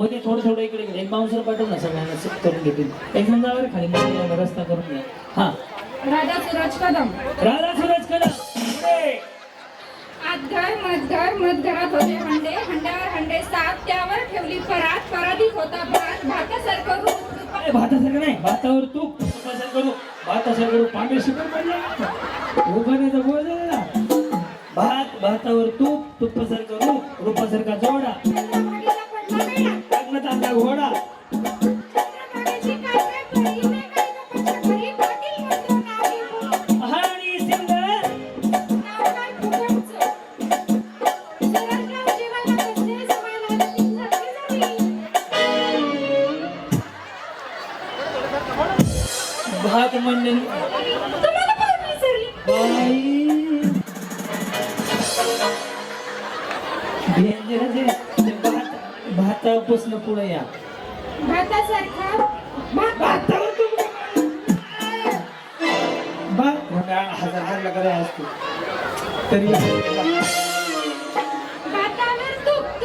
मध्ये थोडं थोडं इकडे इकडे. एक बाउन्सर पाठव ना सगळ्यांना करून घेतील. एक जण खाली मध्ये यायला रस्ता करून घ्या. हा. राधा सूरज कदम. राधा सूरज कदम. पुढे. आतघर मधघर मधघरात होते हंडे. हंड्यावर हंडे सात त्यावर ठेवली परात. परातीत होता भात भातासारखं रूप. अरे भातासारखं नाही भातावर तू तुपासारखं करू भातासारखं करू पांढरे शिकून पडले. उभारण्याचा बोल झाला ना. भात भातावर तूप. तुपासारखं रूप. रूपासारखा जोडा. लग्नात आणला घोडा. भात मंडळी? बाई भातापासून पुढे या. भातासारखा भातावर भात हजार असतो तरी भातावर तूप,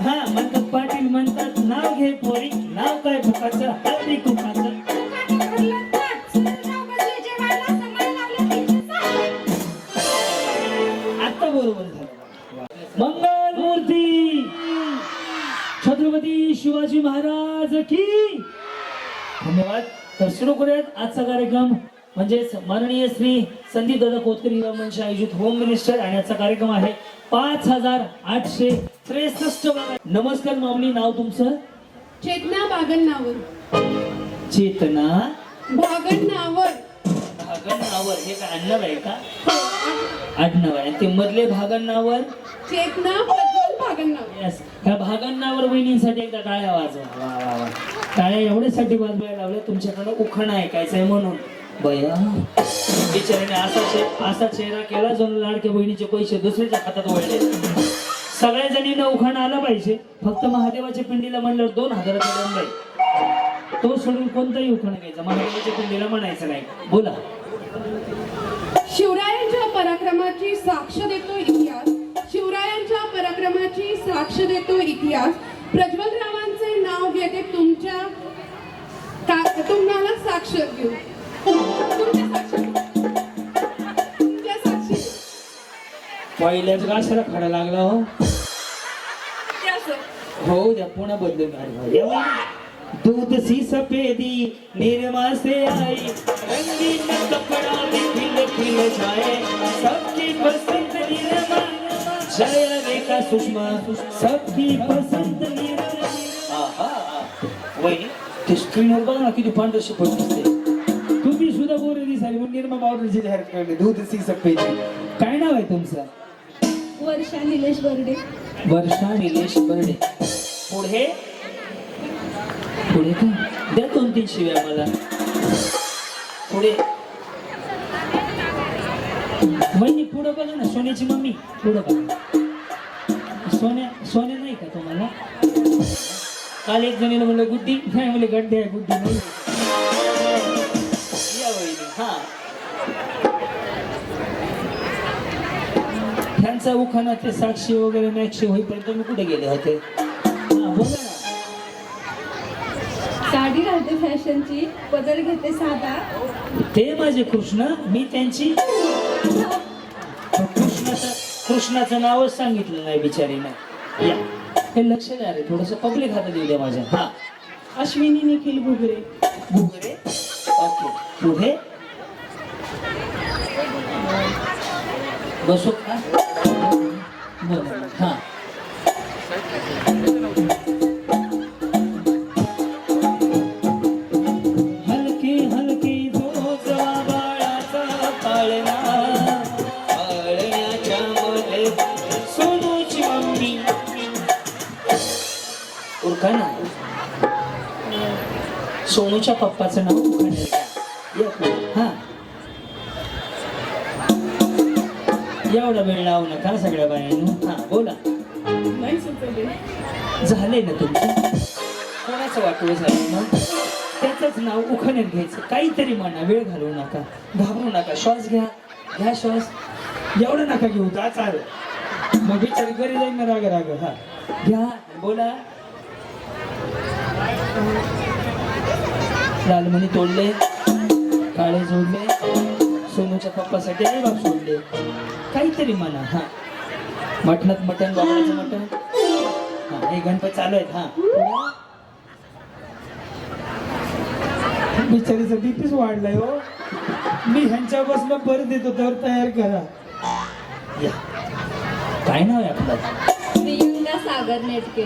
हा म्हणतात पाटील म्हणतात नाव घे पोरी नाव काय फुकाचं हळदी कुकाचं महाराज की. धन्यवाद. तर सुरू करूयात आजचा कार्यक्रम. म्हणजेच माननीय श्री संदीप दादा कोतकरी युवा मंच आयोजित होम मिनिस्टर आणि आजचा कार्यक्रम आहे पाच हजार आठशे त्रेसष्ट नमस्कार माऊली नाव तुमचं? चेतना बागन्नावर. चेतना? बागन्नावर. भागणनावर हे काय आडनाव आहे का? आडनाव. आहे. ते मधले भागणनावर चेतना ह्या भागांनावर वहिनींसाठी एकदा टाळ्या वाजवा. वा वा वा. टाळ्या एवढ्यासाठी वाजवायला लावल्या तुमच्याकडं उखाणा ऐकायचं आहे म्हणून. बया. बिचाऱ्याने असा चे असा चेहरा केला जणू लाडक्या बहिणीचे पैसे दुसऱ्याच्या हातात वळले. सगळ्या जणींना उखाणा आला पाहिजे. फक्त महादेवाच्या पिंडीला म्हणल्यावर दोन हजाराचा दंड आहे. तो सोडून कोणताही उखाणा घ्यायचा. महादेवाच्या पिंडीला म्हणायचं नाही. बोला. शिवरायांच्या पराक्रमाची साक्ष देतो इतिहास शिवरायांच्या पराक्रमाची साक्ष देतो इतिहास. प्रज्वल रावांचे नाव घेते तुमच्या का- तुम्हाला साक्ष साक्षी पहिल्याच गाशाला खडा लागला हो. हो द्या पुन्हा बदलून दूध सी सफेदी निरमा से आई. रंगीन कपड़ा भी खिल खिल जाए सबकी पसंद निरमा जय रेखा सुषमा सबकी पसंद निरमा आहा वहिनी. ते स्क्रीनवर बघा ना किती पांढर शिपट दिसते. तुम्ही सुद्धा बोरे दिसाली म्हणून निरमा पावडरची जाहिरात करते दूध सी सफेदी काय नाव आहे तुमचं? वर्षा निलेश बर्डे. वर्षा निलेश बर्डे. पुढे? पुढे काय द्या दोन तीन शिव्या मला. पुढे? वहिनी पुढे बघा ना सोन्याची मम्मी पुढे बघा. सोन्या सोन्या नाही का तुम्हाला? काल एक जणीला म्हणलं गुड्डी नाही म्हणले गड्डे आहे गुड्डी नाही. या वहिनी हा. त्यांचा उखाणा ते साक्षी वगैरे मॅक्शी होईपर्यंत मी कुठे गेले होते? हा बोला ना. साडी घालते फॅशनची पदर घेते साधा. ते माझे कृष्ण मी त्यांची कृष्णाचं नावच सांगितलं नाही बिचारीनं. या. हे लक्ष द्या रे थोडस पब्लिक हातात येऊ द्या माझ्या. हा. अश्विनी निखिल घुगरे घुगरे ओके पुढे बसू का? बरं. हा. सोनूच्या पप्पाचं नाव उखाणे या पुढे. हा. एवढा वेळ लावू नका सगळ्या बायांनो हा बोला. झाले ना तुमचं? कोणाचं वाटलं झालं मग त्याचंच नाव उखाण्यात घ्यायचं. काहीतरी म्हणा वेळ घालवू नका. घाबरू नका. श्वास घ्या. घ्या श्वास. एवढं नका घेऊ. जा चाल. मग बिचारी घरी जाईल ना राग राग हा. घ्या. बोला. लालमणी तोडले काळे जोडले सोनूच्या पप्पासाठी आई बाप सोडले. काहीतरी म्हणा हा. मटणात मटण बाबळाचं मटण. हा हे गणपती चालू आहेत हा. बिचारीचा बीपीच वाढलाय हो. मी ह्यांच्या बसनं परत देतो तर तयार करा. या. काय नाव आहे आपलं? प्रियंका सागर नेटके.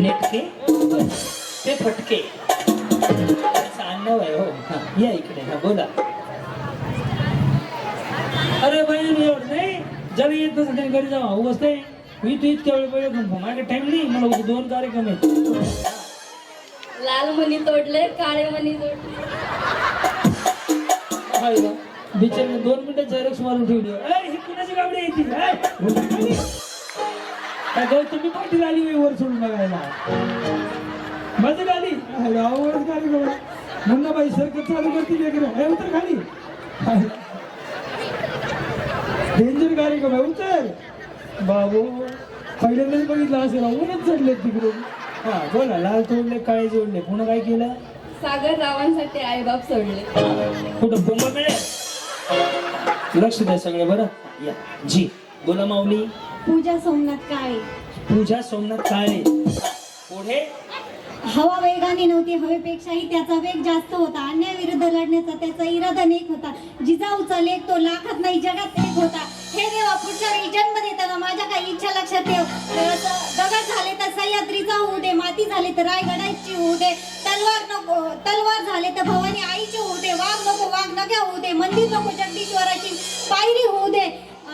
नेटके? बरं. ते फटके. आडनाव आहे हो. या इकडे हा बोला. अरे बहीण एवढं नाही. जरा येत नसेल घरी जावा उगाच नाही मी तू इतक्या वेळ वेळ घेऊन माझ्या टाइम नाही मला उद्या दोन कार्यक्रम आहेत. लाल मणी तोडले काळे मणी तोडले. हाय बा. बिचारीने दोन मिनिटं झेरॉक्स मारून ठेवली. अय, ही कुणाची गावडी आहे ती? अय, खाली. काय गौतमी पाटील आली बाई वर सोडून बघायला? माझं गाडी? आवडच गाडी बघा मुन्ना बाई सरकत चालू करतील लेकरं. उतर खाली. डेंजर गाडी का बाई उतर. बाबू पहिल्यांदाच बघितलं असेल. ऊनच चढले तिकडून. हा बोला लाल तोडले काळे जोडले. पुन्हा काय केलं? सागर रावांसाठी आईबाप सोडले. कुठं बोंब मिळेल लक्ष द्या सगळे बरं. या. जी. बोला माऊली. पूजा सोमनाथ काळे. पूजा सोमनाथ काळे. पुढे? हवा वेगाने नव्हती हवेपेक्षाही त्याचा वेग जास्त होता. अन्यायाविरुद्ध लढण्याचा त्याचा इरादा नेक होता. जिजाऊचा लेख तो लाखात नाही जगात एक होता. हे देवा पुढच्या वेळी जन्म देताना माझ्या काही इच्छा लक्षात ठेव. दगड झाले तर सह्याद्रीचा होऊ दे माती झाले तर रायगडाची होऊ दे तलवार नको तलवार झाले तर भवानी आईची होऊ दे वाघ नको वाघ नक्या होऊ दे मंदिर नको जगदीश्वराची पायरी होऊ दे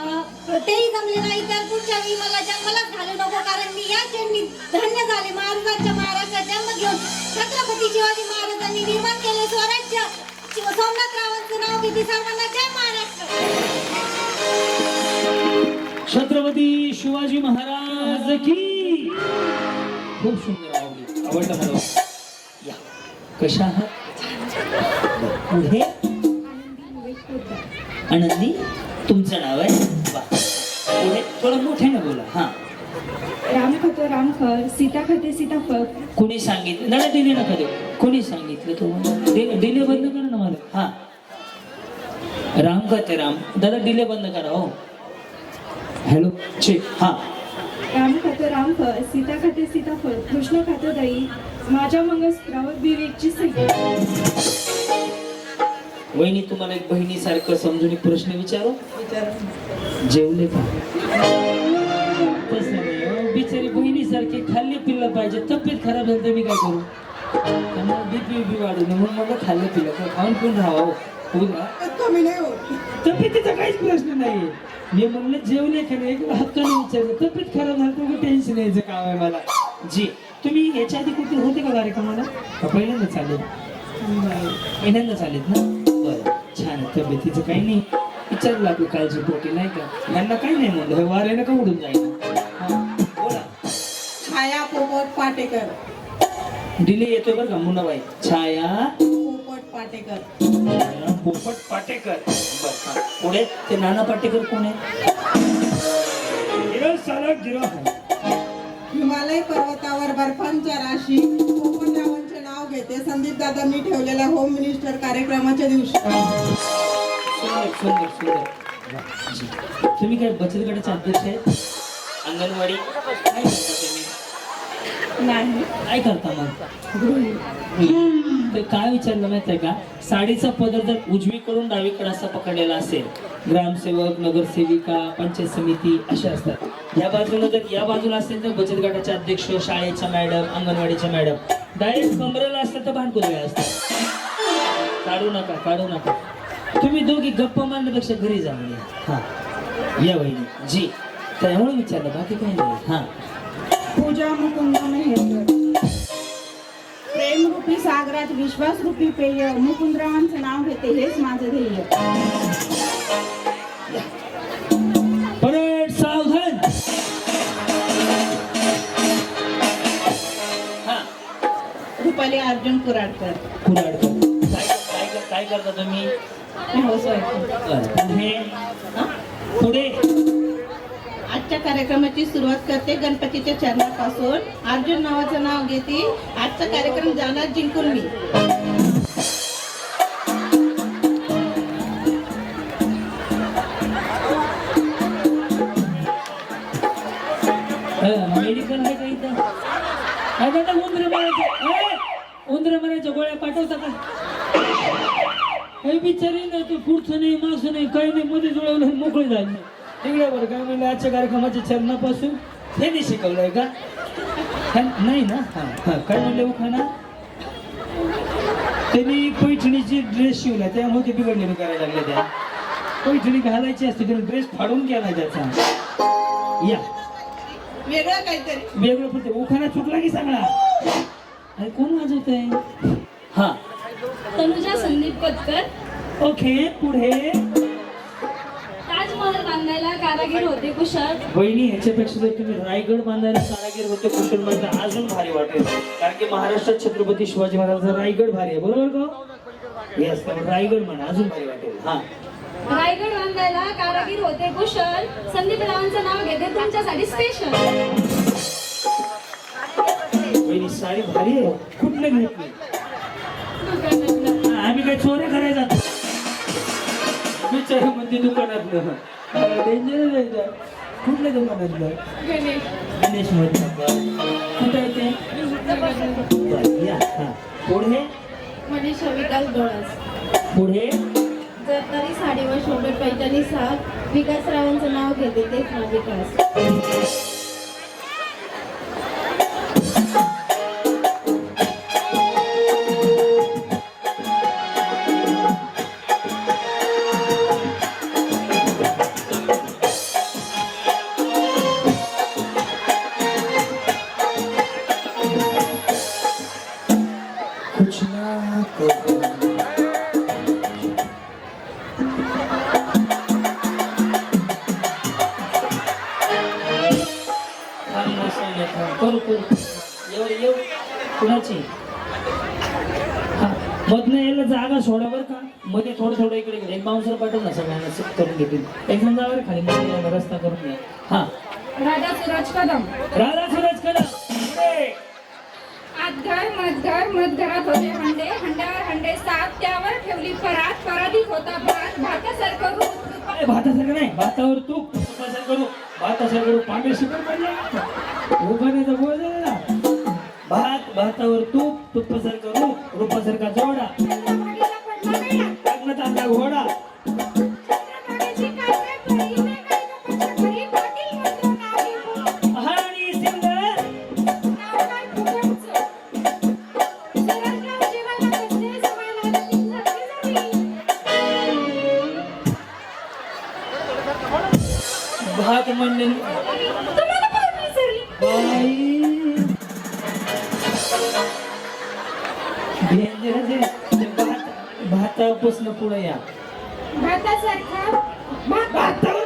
तेही जमले नाही तर पुढच्या वेळी मला जन्मलाच घालू नको कारण मी या जन्मी धन्य झाले. महाराजांच्या महाराष्ट्रात जन्म घेऊन छत्रपती शिवाजी महाराजांनी निर्माण केले स्वराज्य. सोमनाथ रावांचं नाव किती सर्वांना जय महाराष्ट्र. छत्रपती शिवाजी महाराज की. खूप सुंदर आवडली. आवडलं मला. या. कशा आहात? पुढे? आनंदी? तुमचं नाव आहे. पुढे थोडं मोठ्याने बोला. हा. राम खातो राम खर सीता खाते सीताफळ कोणी सांगितलं? दादा डिले नका देऊ कोणी सांगितलं तुम्हाला? डिले बंद करा ना मला. हा. राम करते राम. दादा डिले बंद करा हो. हॅलो चे हा. राम खातो राम खर सीता खाते सीताफळ कृष्ण खातो दही माझ्या मंगळसूत्रावर विवेकची सही वहिनी तुम्हाला एक बहिणीसारखं समजून एक प्रश्न विचारू? जेवले का? तसं नाही हो. बिचारी बहिणीसारखी खाल्ले पिल्लं पाहिजे. तब्येत खराब झाली तर मी काय करू? त्यामुळे बीपी वाढू नये म्हणून मला खाल्लं पिल्लं तर खाऊन पिऊन राहावं होईल का? तब्येतीचा काहीच प्रश्न नाही मी म्हणलं जेवले का नाही? एक हक्काने विचारलं तब्येत खराब झाली तर टेन्शन यायचं काम आहे मला. जी तुम्ही याच्या आधी कुठे होते का कार्यक्रमाला? का पहिल्यांदा चालेल पहिल्यांदा चालेल ना? छान तब्येतीचं काही नाही. विचारलं आपली काळजी पोटी नाही का? यांना काही नाही म्हणलं. हे वाऱ्यानं का उडून जाईल? हा, बोला. छाया पोपट पाटेकर. डिले येतोय बरं का मुन्नाबाई छाया पोपट पाटेकर. पोपट पाटेकर. बरं हा. पुढे ते नाना पाटेकर कोण आहे? गिरं साला गिरं आहे. हिमालय पर्वतावर बर्फांच्या राशी घेते. संदीप दादांनी ठेवलेल्या होम मिनिस्टर कार्यक्रमाच्या दिवशी. तुम्ही काय बचत गटाचे अध्यक्ष आहेत? अंगणवाडी. काय करता तुम्ही? नाही. काय करता मग? तर काय विचारलं माहीत आहे का? साडीचा पदर जर उजवीकडून डावीकडे असा पकडलेला असेल ग्रामसेवक नगरसेविका पंचायत समिती अशा असतात. या बाजूला जर या बाजूला असेल तर बचत गटाचे अध्यक्ष शाळेच्या मॅडम अंगणवाडीच्या मॅडम. डायरेक्ट कमरेला असतात तर भांडकुदळे असतात काढू नका काढू नका. तुम्ही दोघी गप्पा मारण्यापेक्षा घरी जा म्हणे. हा. या बहिणी जी. त्यामुळे विचारलं बाकी काही नाही. हा. पूजा मुकुंद मेहेकर प्रेमरूपी सागरात विश्वासरूपी पेय मुकुंदरावांचं नाव घेते हेच माझं ध्येय. रुपाली अर्जुन कुराडकर. कुऱ्हाडकर काय काय काय करता तुम्ही? मी. पुढे हा? पुढे? आजच्या कार्यक्रमाची सुरुवात करते गणपतीच्या चरणापासून. अर्जुन नावाचं नाव घेते. आजचा कार्यक्रम जाणार जिंकून मी. मेडिकल आहे का इथं? काय उंदरे गोळ्या पाठवता का काही बिचारी नाही तू पुढचं नाही मागचं नाही काही नाही मध्ये जुळवलं मोकळे झाले. तिकडे बरं काय म्हणलं आजच्या कार्यक्रमाच्या चरणापासून हे नाही शिकवलंय का? नाही ना? हा हा काय म्हणले उखाना त्यांनी पैठणीची ड्रेस शिवला त्यामुळे ते बिघडलेलं करायला लागले त्या. पैठणी घालायची असते त्याला ड्रेस फाडून केला त्याचा. या. वेगळं काहीतरी. वेगळं पण ते उखाणा चुकला की सगळा. अरे कोण वाजवत आहे हा. तनुजा संदीप पत्कर ओके पुढे. ताजमहल बांधायला कारागीर होते कुशल. बहिणी ह्याच्यापेक्षा जर तुम्ही रायगड बांधायला कारागीर होते कुशल म्हणजे अजून भारी वाटेल. कारण की महाराष्ट्रात छत्रपती शिवाजी महाराजांचा रायगड भारी आहे बरोबर का? येस रायगड म्हणा अजून भारी वाटेल. हा. रायगड बांधायला कारागीर होते कुशल. संदीप रावांचं नाव घेते तुमच्यासाठी स्पेशल साडी भारी आहे. कुठले घेतली? आम्ही काय चोऱ्या करायला जातो. विचार म्हणते दुकानातलं डेंजर आहे कुठल्या दुकानातलं? गणेशमध्ये कुठं आहे ते? पुढे मनीषा विकास डोळस पुढे? जर तरी साडीवर शोभे पैठणी साथ विकासरावांचं नाव घेते तेच ना विकास होता भात भातासारखं रूप. अरे भातासारखं नाही. भातावर तूप तुपासारखं रूप. भातासारखं रूप पांढरे पडले. भात भातावर तूप तुपासारखं रूप. रूपासारखा जोडा. भातापासून पुढे या. भातासारखा भातावर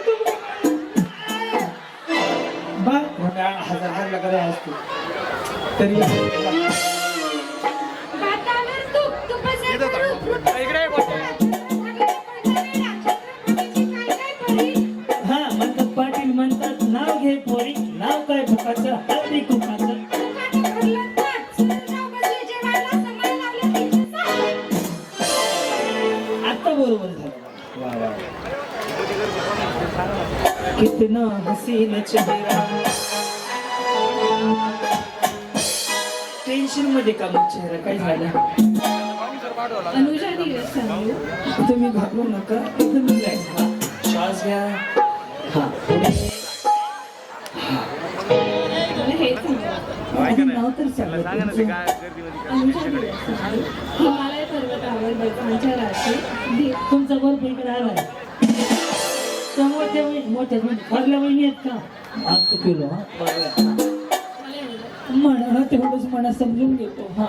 भात. हजार करायला असतो तरी हा म्हणतात पाटील म्हणतात नाव घे पोरी नाव काय फुकाचं हळदी कुकाचं. कितना हसीन चेहरा। टेन्शनमध्ये का मग चेहरा? काय झालं? तुम्ही घाबरू नका. एकदम रिलॅक्स हा श्वास घ्या. हा. हे नाव तर सांगा तुमचं. राशी. बर्फ इकडे आलाय त्यामुळे ते वही- मोठ्या म्हणजे वहिनी आहेत का? तो किलो हा? तेवढंच म्हणा समजून घेतो हा.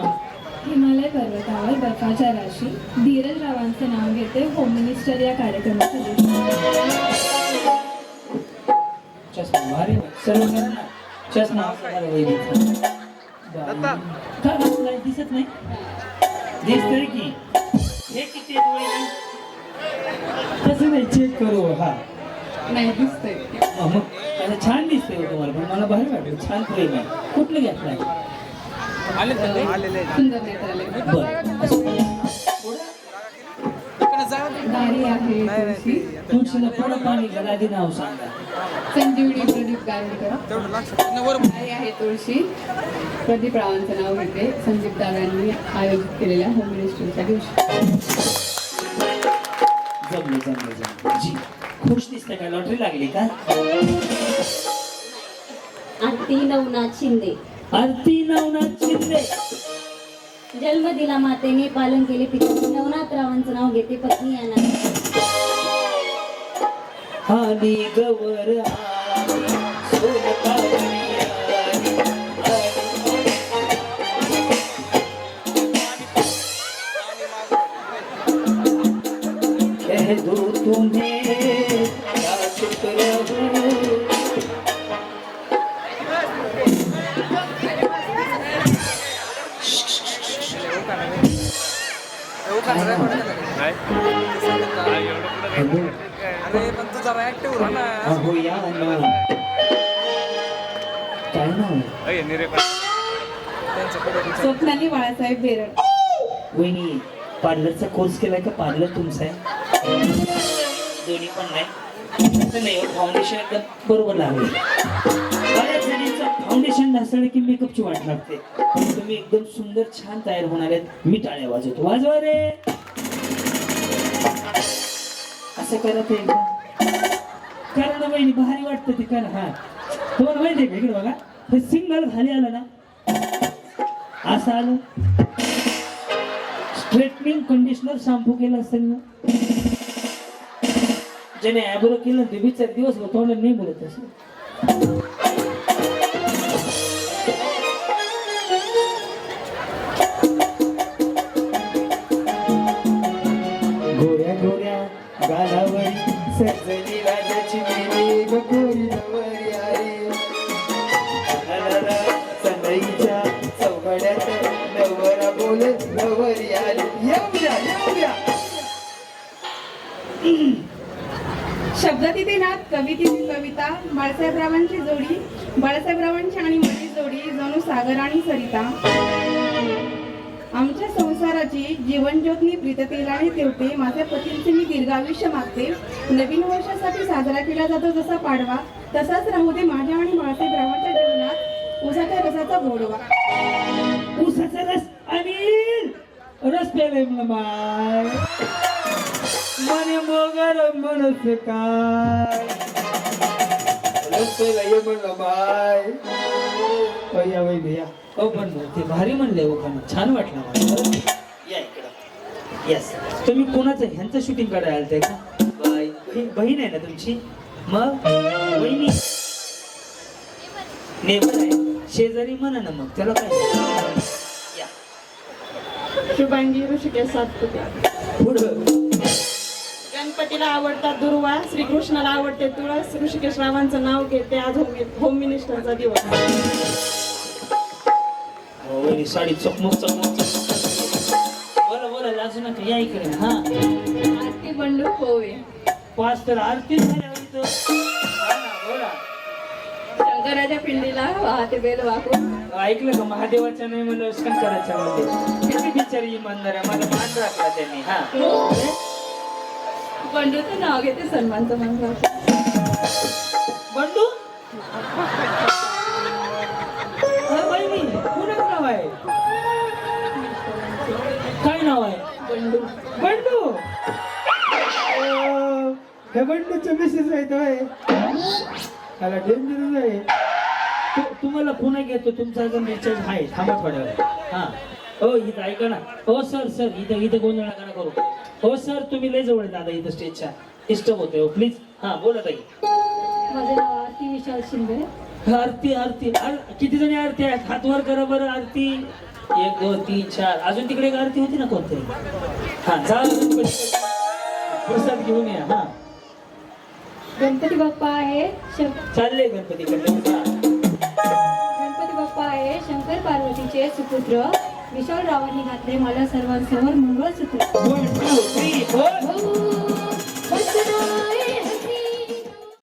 हिमालय पर्वतावर बर्फाच्या राशी धीरज रावांचं नाव घेते होम मिनिस्टर या कार्यक्रमाच्या चष्मा भारी चष्मा. असणार वहिनीचा बाई. का दिसत नाही? दिसतंय की. हे किती तसं नाही चेक करू हा. नाही दिसतंय. मग आता छान दिसतंय हो तुम्हाला पण मला भारी वाटलं. छान प्रेम आहे. कुठलं घेतलाय सुंदर नेत्रालय बरं. दारी आहे तुळशी तुळशीला थोडं पाणी घाला आधी नाव सांगा. संजीवनी प्रदीप आहे तुळशी. प्रदीप रावांचं नाव घेते. संदीप दादांनी आयोजित केलेल्या होम मिनिस्टरच्या दिवशी. जमलं जमलं जमलं. जी. खुश दिसते का? लॉटरी लागली का? आरती नवनाथ शिंदे. आरती नवनाथ शिंदे. जन्म दिला मातेने पालन केले पिता. नवनाथ रावांचं नाव घेते पत्नी यांना. हानी गवर तुम्हें अहो या ना. काय नाव आहे? स्वप्नाली बाळासाहेब बेरड. वहिनी पार्लरचा कोर्स केलाय का? पार्लर तुमचा आहे? दोन्ही पण नाही. असं नाही फाउंडेशन एकदम बरोबर लागले. बऱ्याच जणींचं फाउंडेशन नसलं की मेकअपची वाट लागते. पण तुम्ही एकदम सुंदर छान तयार होणार आहेत. मी टाळ्या वाजवतो. वाजवा रे! असं करत ते कारण बहिणी भारी वाटतं ते कारण हा. तुम्हाला माहिती आहे का इकडे बघा. हे सिंगल खाली आलं ना. असं आलं. स्ट्रेटनिंग कंडिशनर शॅम्पू केलं असेल ना. ज्याने ॲब्रो केलं ते विचार दिवस तोंड नाही बोलत असं चौघड्यात नवरा बोले नवरी आली. येऊ द्या येऊ द्या. कविता बाळासाहेबरावांची जोडी बाळासाहेबरावांची आणि माझी जोडी जणू सागर आणि सरिता. आमच्या संसाराची जीवनज्योतनी प्रीततेलाने ठेवते माझ्या पतींचे मी दीर्घायुष्य मागते. नवीन वर्षासाठी साजरा केला जातो जसा पाडवा तसाच राहू दे माझ्या आणि बाळासाहेबरावांच्या उसाच्या रसाचा गोडवा उसाचा रस अनिल रस प्याले माय. मने मोगर मनस काय. रस प्यायला म्हणलं माय. भैया वै भैया हो पण ते भारी म्हणले हो पण छान वाटलं मला. या इकडं. येस तुम्ही कोणाचं ह्यांचं शूटिंग करायला आलते का? बाई बहीण- आहे ना तुमची? मग? बहिणी नेबर आहे. शेजारी म्हणा ना मग त्याला काय? या. शुभांगी ऋषिकेश सातपुते. पुढं. गणपतीला आवडतात दुर्वा श्रीकृष्णाला आवडते तुळस ऋषिकेश रावांचं नाव घेते आज होम होम मिनिस्टरचा दिवस. हो वहिनी साडी चकमक चकमक चकमक. बोला बोला लाजू नका या इकडे हा. आरती बंडू पोवे पाच तर आरती झाल्या हो इथं. हा ना, बोला. शंकराच्या पिंडीला वाहते बेल वाकून. ऐकलं का? महादेवाच्या नाही म्हणलं शंकराच्या मध्ये किती बिचारी इमानदार आहे. माझा मान राखला त्यांनी. हा. बंडूचं नाव घेते सन्मानचं मान राहतो बंडू? अरे बाई मी कुणाचं नाव आहे? काय नाव आहे? बंडू. बंडू? अं, हे बंडूचे मिसेस आहेत होय त्याला डेंजरच आहे. तुम्हाला पुन्हा घेतो? तुमचा अजून रिचार्ज आहे थांबा थोड्या वेळ हा. हो इथं ऐका ना. हो सर सर इथं इथं गोंधळ नका ना करू. हो सर तुम्ही लय जवळ दादा इथं स्टेजच्या डिस्टर्ब होते हो प्लीज हा बोला ताई. माझं नाव आरती विशाल शिंदे. आरती आरती. आर- किती जणी आरती आहेत? हात वर करा बरं आरती. एक दोन तीन चार. अजून तिकडे एक आरती होती ना कोणतरी? हा गणपती. प्रसाद घेऊन या हा. गणपती बाप्पा आहे चालले गणपती गणपती बाप्पा आहे शंकर पार्वतीचे सुपुत्र. विशाल रावांनी घातले मला सर्वांसमोर मंगळसूत्र.